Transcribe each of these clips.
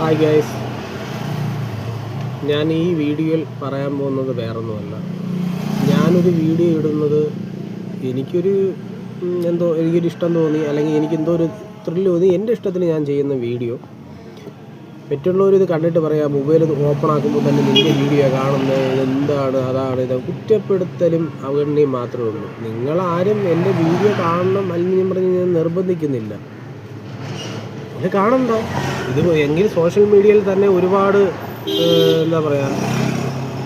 Hi guys ഞാൻ ഈ വീഡിയോയിൽ പറയാൻ പോകുന്നത് വേറൊന്നുമല്ല. ഞാനൊരു വീഡിയോ ഇടുന്നത് എനിക്കൊരു എന്തോ എനിക്കൊരു ഇഷ്ടം തോന്നി അല്ലെങ്കിൽ എനിക്കെന്തോ ഒരു ത്രില്ല് തോന്നി. എന്റെ ഇഷ്ടത്തിന് ഞാൻ ചെയ്യുന്ന വീഡിയോ. മറ്റുള്ളവർ ഇത് കണ്ടിട്ട് പറയാം മൊബൈൽ ഓപ്പൺ ആക്കുമ്പോൾ തന്നെ നിന്റെ വീഡിയോ കാണുന്നത് ഇതെന്താണ് അതാണ്. ഇത് കുറ്റപ്പെടുത്തലും അവഗണനയും മാത്രമേ ഉള്ളൂ. നിങ്ങളാരും എന്റെ വീഡിയോ കാണണം അല്ലെങ്കിൽ ഞാൻ പറഞ്ഞ് ഞാൻ നിർബന്ധിക്കുന്നില്ല. ഇത് കാണണ്ട? ഇത് എങ്കിൽ സോഷ്യൽ മീഡിയയിൽ തന്നെ ഒരുപാട് എന്താ പറയുക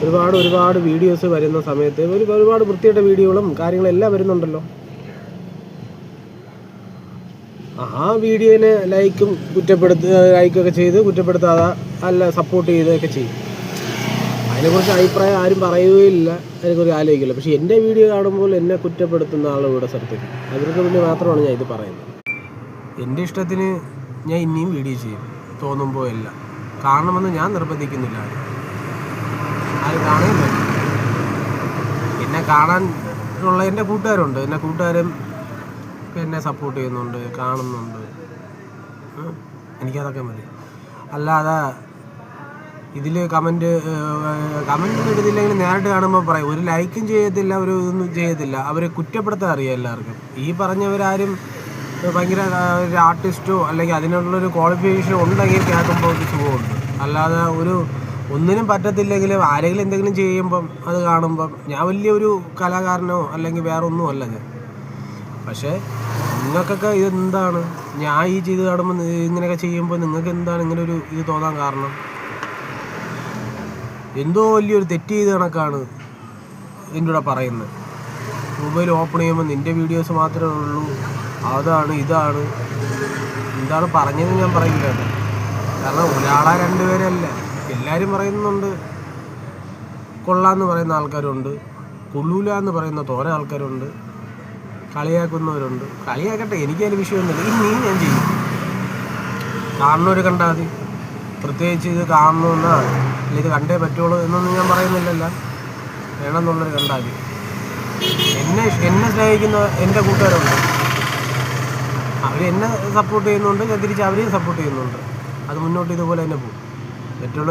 ഒരുപാട് ഒരുപാട് വീഡിയോസ് വരുന്ന സമയത്ത് ഒരു ഒരുപാട് വൃത്തിയുടെ വീഡിയോകളും കാര്യങ്ങളും എല്ലാം വരുന്നുണ്ടല്ലോ. ആ വീഡിയോനെ ലൈക്കും കുറ്റപ്പെടുത്ത ലൈക്കൊക്കെ ചെയ്ത് കുറ്റപ്പെടുത്താതെ അല്ല സപ്പോർട്ട് ചെയ്തൊക്കെ ചെയ്യും. അതിനെക്കുറിച്ച് അഭിപ്രായം ആരും പറയുകയില്ല. അതിനെക്കുറിച്ച് ആലോചിക്കില്ല. പക്ഷേ എന്റെ വീഡിയോ കാണുമ്പോൾ എന്നെ കുറ്റപ്പെടുത്തുന്ന ഇവിടെ ശ്രദ്ധിക്കും അവർക്ക് വേണ്ടി മാത്രമാണ് ഞാൻ ഇത് പറയുന്നത്. എന്റെ ഇഷ്ടത്തിന് ഞാൻ ഇനിയും വീഡിയോ ചെയ്യും. തോന്നുമ്പോൾ എല്ലാം കാണണമെന്ന് ഞാൻ നിർബന്ധിക്കുന്നില്ല. ആരും കാണുകയും വേണ്ട. എന്നെ കാണാൻ ഉള്ള എന്റെ കൂട്ടുകാരുണ്ട്. എന്റെ കൂട്ടുകാരും എന്നെ സപ്പോർട്ട് ചെയ്യുന്നുണ്ട് കാണുന്നുണ്ട്. എനിക്കതൊക്കെ മതി. അല്ലാതെ ഇതിൽ കമന്റ് കമന്റ് ഇടുന്നില്ലെങ്കിൽ നേരിട്ട് കാണുമ്പോൾ പറയും ഒരു ലൈക്കും ചെയ്യത്തില്ല ഒരു ഇതൊന്നും ചെയ്യത്തില്ല. അവരെ കുറ്റപ്പെടുത്താൻ അറിയാം എല്ലാവർക്കും. ഈ പറഞ്ഞവരാരും ഭയങ്കര ഒരു ആർട്ടിസ്റ്റോ അല്ലെങ്കിൽ അതിനുള്ളൊരു ക്വാളിഫിക്കേഷൻ ഉണ്ടെങ്കിൽ ഒരു സുഖമുണ്ട് അല്ലാതെ ഒരു ഒന്നിനും പറ്റത്തില്ലെങ്കിലും ആരെങ്കിലും എന്തെങ്കിലും ചെയ്യുമ്പം അത് കാണുമ്പം ഞാൻ വലിയൊരു കലാകാരനോ അല്ലെങ്കിൽ വേറെ ഒന്നും അല്ല ഞാൻ. പക്ഷേ നിങ്ങൾക്കൊക്കെ ഇതെന്താണ്? ഞാൻ ഈ ചെയ്ത് കാണുമ്പോൾ ഇങ്ങനെയൊക്കെ ചെയ്യുമ്പോൾ നിങ്ങൾക്ക് എന്താണ് ഇങ്ങനെ ഒരു ഇത് തോന്നാൻ കാരണം? എന്തോ വലിയൊരു തെറ്റ് ചെയ്ത കണക്കാണ് ഇതിന്റെ കൂടെ പറയുന്നത്. മൊബൈൽ ഓപ്പൺ ചെയ്യുമ്പോൾ നിന്റെ വീഡിയോസ് മാത്രമേ ഉള്ളൂ. അതാണ് ഇതാണ്. എന്താണ് പറഞ്ഞതെന്ന് ഞാൻ പറയില്ല കാരണം ഒരാളാ രണ്ടുപേരല്ല. എല്ലാവരും പറയുന്നുണ്ട്. കൊള്ളാന്ന് പറയുന്ന ആൾക്കാരുണ്ട്. കൊള്ളൂല എന്ന് പറയുന്ന തോനെ ആൾക്കാരുണ്ട്. കളിയാക്കുന്നവരുണ്ട്. കളിയാക്കട്ടെ എനിക്ക് അതിന് വിഷയമൊന്നുമില്ല. ഇനി ഞാൻ ചെയ്യും. കാണുന്നവർ കണ്ടാൽ മതി. പ്രത്യേകിച്ച് ഇത് കാണണമെന്നാ അല്ല ഇത് കണ്ടേ പറ്റുള്ളൂ എന്നൊന്നും ഞാൻ പറയുന്നില്ലല്ല. വേണമെന്നുള്ളവർ കണ്ടാൽ മതി. എന്നെ എന്നെ സ്നേഹിക്കുന്ന എന്റെ കൂട്ടുകാരുണ്ട്. അവർ എന്നെ സപ്പോർട്ട് ചെയ്യുന്നുണ്ട് ഞാൻ തിരിച്ച് അവരെയും സപ്പോർട്ട് ചെയ്യുന്നുണ്ട്. അത് മുന്നോട്ട് ഇതുപോലെ തന്നെ പോകും.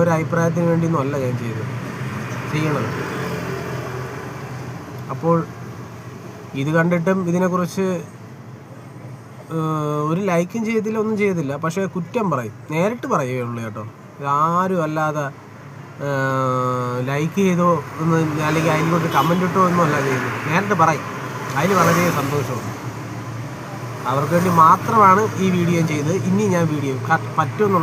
ഒരു അഭിപ്രായത്തിന് വേണ്ടിയൊന്നും അല്ല ഞാൻ ചെയ്തത്. ചെയ്യണത് അപ്പോൾ ഇത് കണ്ടിട്ടും ഇതിനെക്കുറിച്ച് ഒരു ലൈക്കും ചെയ്തില്ല ഒന്നും ചെയ്തില്ല. പക്ഷേ കുറ്റം പറയും. നേരിട്ട് പറയുകയുള്ളൂ കേട്ടോ. ഇതാരും അല്ലാതെ ലൈക്ക് ചെയ്തോ ഒന്ന് അല്ലെങ്കിൽ അതിലോട്ട് കമന്റ് ഇട്ടോ ഒന്നും അല്ല ചെയ്യുന്നത് നേരിട്ട് പറയും. അതിൽ വളരെ സന്തോഷമുണ്ട്. അവർക്ക് വേണ്ടി മാത്രമാണ് ഈ വീഡിയോ ചെയ്തത്. ഇനി ഞാൻ വീഡിയോ പറ്റുമെന്നുള്ള